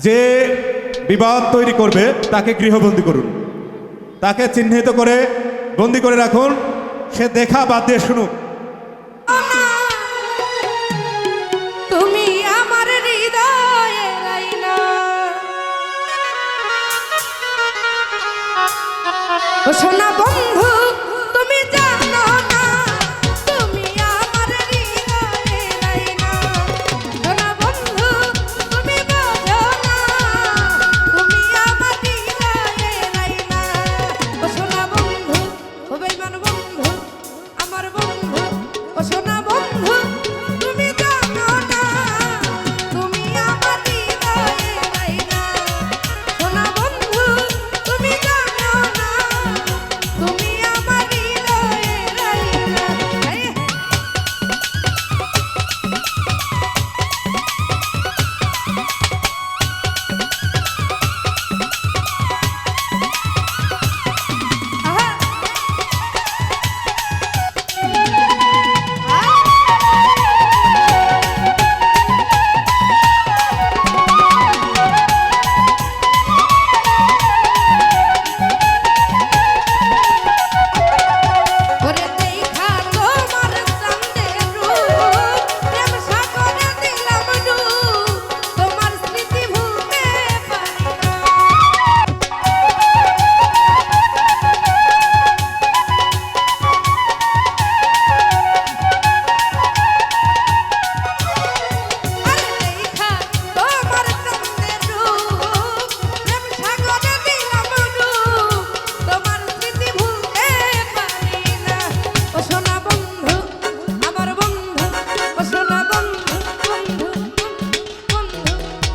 যে বিবাদ তৈরি করবে, তাকে গৃহবন্দী করুন। তাকে চিহ্নিত করে বন্দি করে রাখুন। সে দেখা বাদ দিয়ে শুনুক।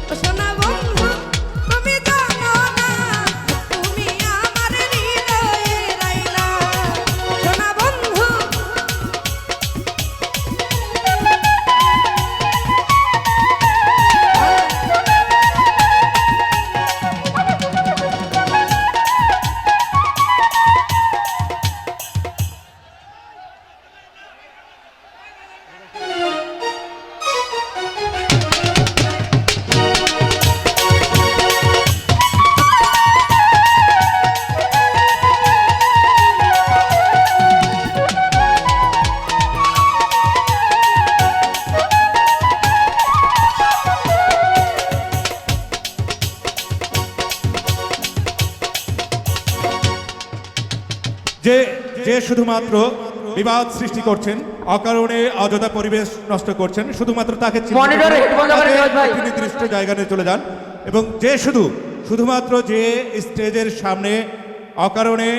Persona যে যে শুধুমাত্র বিবাদ সৃষ্টি করছেন অকারণে অযথা পরিবেশ নষ্ট করছেন শুধুমাত্র তাকে নির্দিষ্ট জায়গায় নিয়ে চলে যান। এবং যে শুধু শুধুমাত্র যে স্টেজের সামনে অকারণে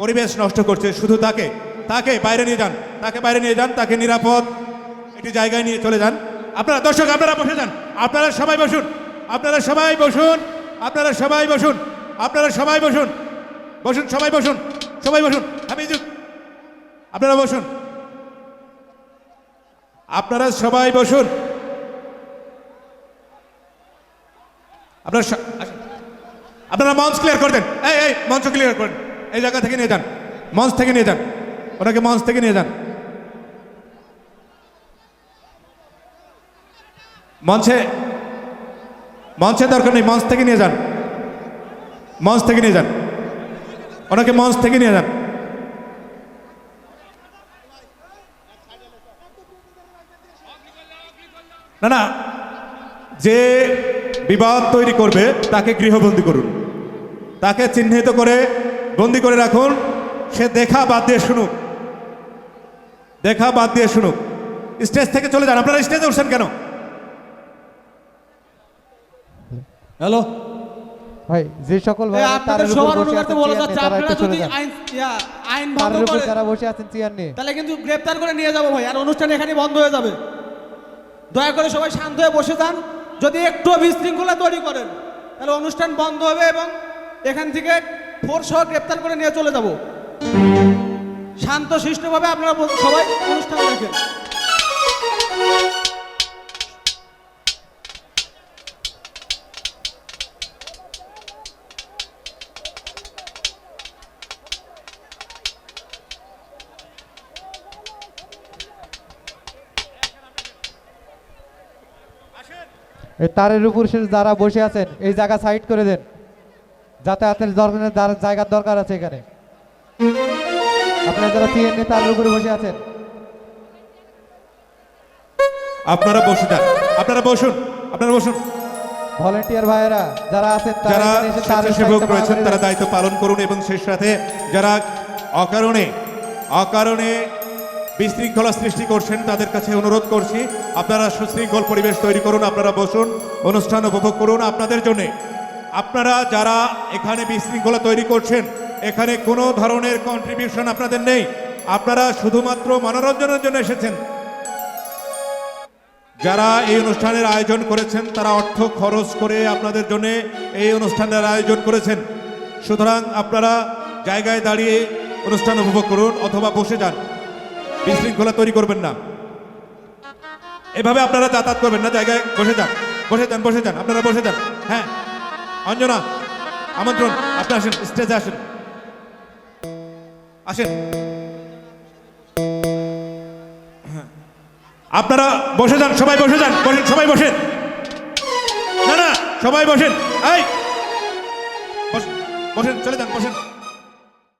পরিবেশ নষ্ট করছে শুধু তাকে তাকে বাইরে নিয়ে যান তাকে বাইরে নিয়ে যান তাকে নিরাপদ একটি জায়গায় নিয়ে চলে যান। আপনারা দর্শক আপনারা বসে যান আপনারা সবাই বসুন আপনারা সবাই বসুন আপনারা সবাই বসুন আপনারা সবাই বসুন বসুন সবাই বসুন। সবাই বসুন হামিদুল আপনারা বসুন। আপনারা সবাই বসুন। আপনারা আপনারা মঞ্চ ক্লিয়ার করে দেন। এই এই, মঞ্চ ক্লিয়ার করেন এই জায়গা থেকে নিয়ে যান। মঞ্চ থেকে নিয়ে যান। ওনাকে মঞ্চ থেকে নিয়ে যান। মঞ্চে মঞ্চে দরকার নেই, মঞ্চ থেকে নিয়ে যান। মঞ্চ থেকে নিয়ে যান। ওনাকে মঞ্চ থেকে নিয়ে যান। না না, যে বিবাদ তৈরি করবে তাকে গৃহবন্দী করুন। তাকে চিহ্নিত করে বন্দি করে রাখুন। সে দেখা বাদ দিয়ে শুনুক। দেখা বাদ দিয়ে শুনুক। স্টেজ থেকে চলে যান। আপনারা স্টেজে উঠছেন কেন? হ্যালো? ভাই যে সকল ভাই আপনাদের সবার অনুগাতে বলা যাচ্ছে আপনারা যদি আইন আইন ভঙ্গ করে যারা বসে আছেন চেয়ার নিয়ে। তাহলে কিন্তু গ্রেপ্তার করে নিয়ে যাব ভাই আর অনুষ্ঠান এখানে বন্ধ হয়ে যাবে। দয়া করে সবাই শান্ত হয়ে বসে যান যদি একটু বিশৃঙ্খলা তৈরি করেন তাহলে অনুষ্ঠান বন্ধ হবে এবং এখান থেকে ফোর্স সহ গ্রেপ্তার করে নিয়ে চলে যাব। শান্ত শিষ্টভাবে আপনারা সবাই অনুষ্ঠান দেখেন। তারের উপর যারা বসে আছেন এই জায়গা সাইড করে দেন। যাতায়াতের দরকার জায়গার দরকার আছে এখানে। আপনারা যারা সিএনএ তারের উপরে বসে আছেন। আপনারা বসে যান। আপনারা বসুন আপনারা বসুন। ভলেন্টিয়ার ভাইয়েরা যারা আছেন তারা যারা এখানে এসে তারের স্বেচ্ছাসেবক রয়েছেন তারা দায়িত্ব পালন করুন এবং সেই সাথে যারা অকারণে অকারণে বিশৃঙ্খলা সৃষ্টি করছেন, তাদের কাছে অনুরোধ করছি, আপনারা সুশৃঙ্খল পরিবেশ তৈরি করুন, আপনারা বসুন, অনুষ্ঠান উপভোগ করুন আপনাদের জন্য। আপনারা যারা এখানে বিশৃঙ্খলা তৈরি করছেন, এখানে কোনো ধরনের কন্ট্রিবিউশন আপনাদের নেই, আপনারা শুধুমাত্র মনোরঞ্জনের জন্য এসেছেন। যারা এই অনুষ্ঠানের আয়োজন করেছেন, তারা অর্থ খরচ করে আপনাদের জন্য এই অনুষ্ঠানের আয়োজন করেছেন। সুতরাং আপনারা জায়গায় দাঁড়িয়ে অনুষ্ঠান উপভোগ করুন অথবা বসে যান। বিশৃঙ্খলা তৈরি করবেন না। এভাবে আপনারা যাতায়াত করবেন না, জায়গায় বসে যান বসে যান বসে যান, আপনারা বসে যান হ্যাঁ। অঞ্জনা, আমন্ত্রণ, আপনি আসেন, স্টেজে আসেন। আসেন। আপনারা বসে যান, সবাই বসে যান, বসেন, সবাই বসেন। না না, সবাই বসেন, এই। বস- বসেন, চলে যান, বসেন।